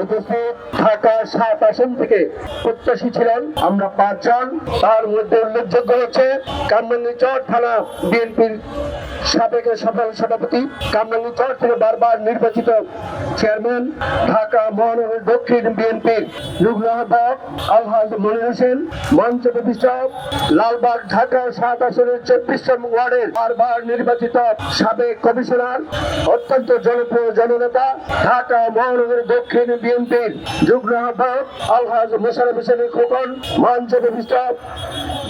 উপস্থিত সাত আসন থেকে প্রত্যাশী ছিলেন। আমরা পাঁচজন। তার মধ্যে উল্লেখযোগ্য হচ্ছে কামরাঙ্গীচর থানা বিএনপির সাবেক সফল সভাপতি কামরাঙ্গীচর থেকে বারবার নির্বাচিত চেয়ারম্যান ঢাকা মহানগর দক্ষিণ বিএনপির যুগ্ম আহ্বায়ক আলহাজ মনির হোসেন, মঞ্চ প্রতিষ্ঠা লালবাগ ঢাকা সাত আসনের চব্বিশ ওয়ার্ডের বারবার নির্বাচিত সাবেক কমিশনার, অত্যন্ত জনপ্রিয় জননেতা ঢাকা মহানগর দক্ষিণ বিএনপির যুগ্ম আহ্বায়ক আলহাজ মোশারফ হোসেনের খোকন, মঞ্চ প্রতিষ্ঠা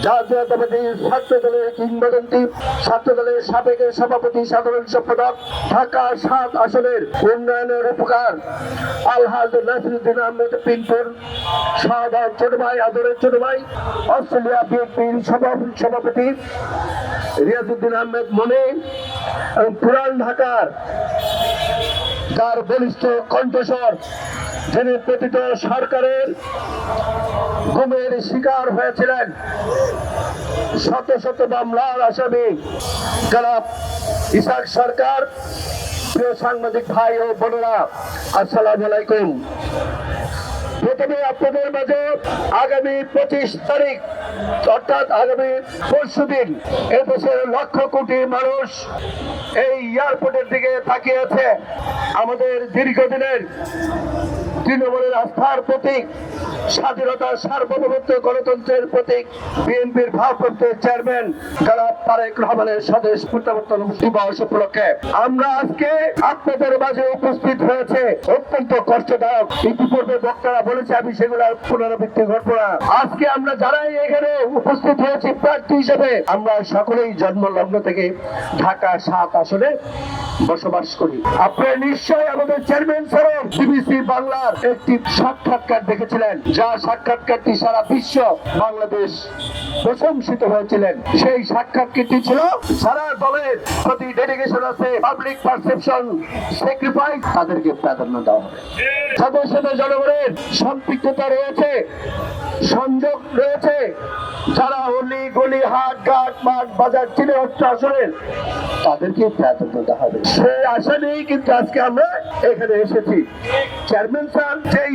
জাতীয়তাবাদী ছাত্র দলের কিংবদন্তি ছাত্র দলের সাবেক সভাপতি সাধারণ সম্পাদক ঢাকা সাত আসনের উন্নয়নের উপকার। আলহাজ নাসিরুদ্দিন আহমেদ পিন্টুর সাধারণ ছোট ভাই, আদরের ছোট ভাই, অস্ট্রেলিয়া বিএনপির সভাপতি সভাপতি রিয়াজুদ্দিন আহমেদ, মনে এবং পুরান ঢাকার যার বলিষ্ঠ কণ্ঠস্বর, যিনি প্রতিত সরকারের গুমের শিকার হয়েছিলেন। শত শত মামলার আসামি যারা ইসাক সরকার, প্রিয় সাংবাদিক ভাই ও বোনেরা, আসসালামু আলাইকুম। প্রথমে আপনাদের মাঝে আগামী পঁচিশ তারিখ, অর্থাৎ আগামী পরশু দিন এদেশের লক্ষ কোটি মানুষ এই এয়ারপোর্টের দিকে তাকিয়ে আছে। আমাদের দীর্ঘদিনের তৃণমূলের আস্থার প্রতীক স্বাধীনতার সার্বভৌমত্ব গণতন্ত্রের প্রতীক বিএনপির ভারপ্রাপ্ত চেয়ারম্যান জনাব তারেক রহমানের স্বদেশ প্রত্যাবর্তন দিবস উপলক্ষে। আমরা আজকে আপনাদের মাঝে উপস্থিত হয়েছে অত্যন্ত কষ্টদায়ক। ইতিপূর্বে বক্তারা বলেছে, আমি সেগুলোর পুনরাবৃত্তি করব না। আজকে আমরা যারাই এখানে উপস্থিত হয়েছি প্রার্থী হিসেবে, আমরা সকলেই জন্মলগ্ন থেকে ঢাকা সাত আসনে বসবাস করি। আপনারা নিশ্চয়ই আমাদের চেয়ারম্যান স্যার বিবিসি বাংলার একটি সাক্ষাৎকার দেখেছিলেন, যা সাক্ষাৎকারটি সারা বিশ্ব, বাংলাদেশ প্রশংসিত হয়েছিলেন। সেই সাক্ষাৎকারটি ছিল সারা দলের প্রতি ডেডিকেশন আছে পাবলিক পারসেপশন স্যাক্রিফাইস তাদেরকে প্রাধান্য দেওয়া হবে। তাদের সাথে জনগণের সম্পৃক্ততা রয়েছে, সংযোগ রয়েছে। যারা অলি, গলি হাট ঘাট মাঠ বাজার চিনে হচ্ছে তাদেরকে প্রাধান্য হবে। সেই আশা কিন্তু আজকে আমরা এখানে এসেছি। চেয়ারম্যান স্যার, যেই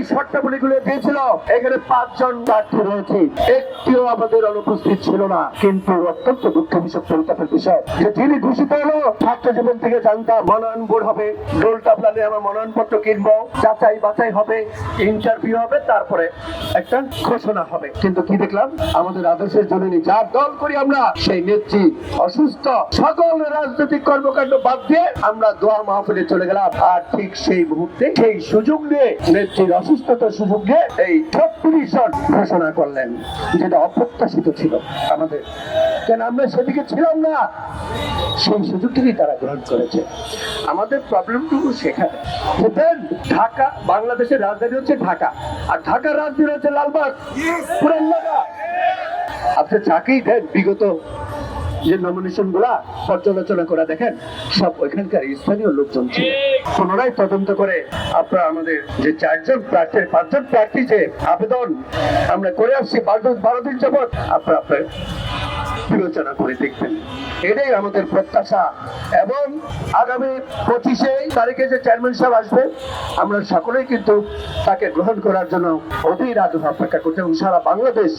দিয়েছিল, এখানে পাঁচজন প্রার্থী রয়েছে। একটিও আমাদের অনুপস্থিত ছিল না। কিন্তু অত্যন্ত দুঃখ বিষয় পরিতাপের বিষয়, যে যিনি ঘোষিত হলো ছাত্র জীবন থেকে জানতাম মনোনয়ন বোর্ড হবে। আমরা মনোনয়ন পত্র কিনবো, যাচাই বাছাই হবে ইন্টারভিউ হবে, তারপরে একটা ঘোষণা হবে। কিন্তু কি দেখলাম? আমাদের আদর্শের জননী, যার দল করি আমরা, সেই নেত্রী অসুস্থ সকল রাজনৈতিক কর্মকাণ্ড বাদ দিয়ে আমরা দোয়া মাহফিলে চলে গেলাম। আর ঠিক সেই মুহূর্তে সেই সুযোগ নিয়ে নেত্রীর অসুস্থতার সুযোগ নিয়ে এই জন ঘোষণা করলেন যেটা অপ্রত্যাশিত ছিল আমাদের। কেন আমরা সেদিকে ছিলাম না? সেই সুযোগটিই তারা গ্রহণ করেছে। আমাদের প্রবলেমটুকু সেখানে। দেখেন ঢাকা বাংলাদেশের রাজধানী হচ্ছে ঢাকা। আর ঢাকার রাজধানী হচ্ছে লালবাগ। পুরান আপনি চাকরি দেন বিগত যে নমিনেশনগুলা পর্যালোচনা করে দেখেন, সব ওইখানকার স্থানীয় লোকজন ছিল। পুনরায় তদন্ত করে আপনারা আমাদের যে চারজন প্রার্থীর পাঁচজন প্রার্থী যে আবেদন আমরা করে আসছি, বারো দিন যাবৎ আপনারা আপনার বিবেচনা করে দেখবেন। এটাই আমাদের প্রত্যাশা। এবং আগামী পঁচিশে তারিখে যে চেয়ারম্যান সাহেব আসবে, আমরা সকলেই কিন্তু তাকে গ্রহণ করার জন্য অধীর আগ্রহ অপেক্ষা করছি এবং সারা বাংলাদেশ